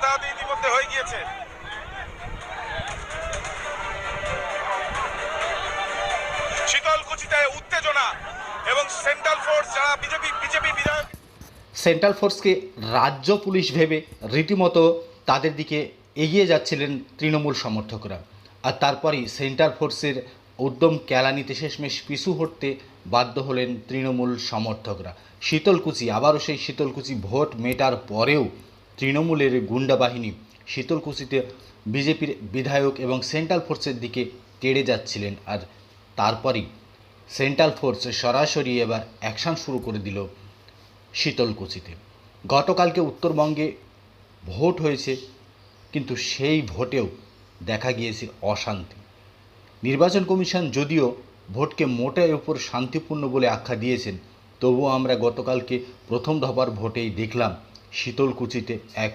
হাতাহাতি ইতিমধ্যে হয়ে গিয়েছে। শীতলকুচিতে উত্তেজনা এবং সেন্ট্রাল ফোর্স যারা বিজেপি বিজেপি বিধায়ক সেন্ট্রাল ফোর্সকে রাজ্য পুলিশ ভেবে রীতিমতো তাদের দিকে এগিয়ে যাচ্ছিলেন তৃণমূল সমর্থকরা। আর তারপরেই সেন্ট্রাল ফোর্সের উদ্যম ক্যালানিতে শেষমেশ পিছু হটতে বাধ্য হলেন তৃণমূল সমর্থকরা। শীতলকুচি, আবারও সেই শীতলকুচি ভোট মেটার পরেও তৃণমূলের গুন্ডা বাহিনী শীতলকুচিতে বিজেপির বিধায়ক এবং সেন্ট্রাল ফোর্সের দিকে তেড়ে যাচ্ছিলেন আর তারপরেই সেন্ট্রাল ফোর্স সরাসরি এবার অ্যাকশন শুরু করে দিল শীতলকুচিতে গতকালকে উত্তরবঙ্গে ভোট হয়েছে, কিন্তু সেই ভোটেও দেখা গিয়েছে অশান্তি। নির্বাচন কমিশন যদিও ভোটকে মোটের উপর শান্তিপূর্ণ বলে আখ্যা দিয়েছেন, তবুও আমরা গতকালকে প্রথম দফার ভোটেই দেখলাম শীতলকুচিতে এক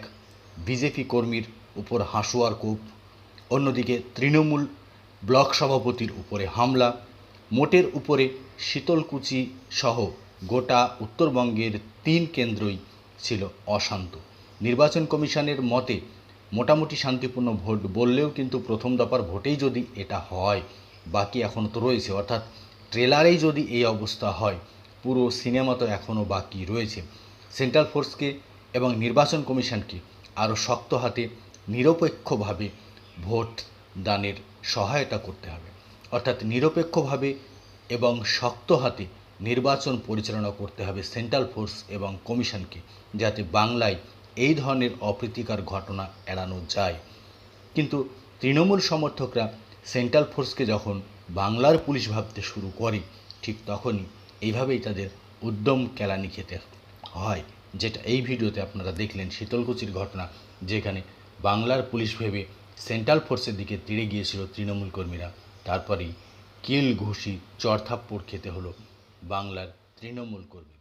বিজেপি কর্মীর উপর হাঁসুয়ার কূপ। অন্যদিকে তৃণমূল ব্লক সভাপতির উপরে হামলা। মোটের উপরে শীতলকুচি সহ গোটা উত্তরবঙ্গের তিন কেন্দ্রই ছিল অশান্ত। নির্বাচন কমিশনের মতে, মোটামুটি শান্তিপূর্ণ ভোট বললেও কিন্তু প্রথম দফার ভোটেই যদি এটা হয়, বাকি এখনও তো রয়েছে। অর্থাৎ ট্রেলারেই যদি এই অবস্থা হয়, পুরো সিনেমা তো এখনও বাকি রয়েছে। সেন্ট্রাল ফোর্সকে এবং নির্বাচন কমিশনকে আরও শক্ত হাতে, নিরপেক্ষভাবে ভোট দানের সহায়তা করতে হবে। অর্থাৎ নিরপেক্ষভাবে এবং শক্ত হাতে নির্বাচন পরিচালনা করতে হবে সেন্ট্রাল ফোর্স এবং কমিশনকে, যাতে বাংলায় এই ধরনের অপ্রীতিকর ঘটনা এড়ানো যায়। কিন্তু তৃণমূল সমর্থকরা সেন্ট্রাল ফোর্সকে যখন বাংলার পুলিশ ভাবতে শুরু করে, ঠিক তখনই এইভাবেই তাদের উদ্যম কেলানি খেতে হয়। যেটা এই ভিডিওতে আপনারা দেখলেন শীতলকুচির ঘটনা, যেখানে বাংলার পুলিশ ভেবে সেন্ট্রাল ফোর্সের দিকে তীরে গিয়েছিল তৃণমূল কর্মীরা। তারপরেই কিল ঘুষি চরথাপ্পড় খেতে হলো বাংলার তৃণমূল কর্মী।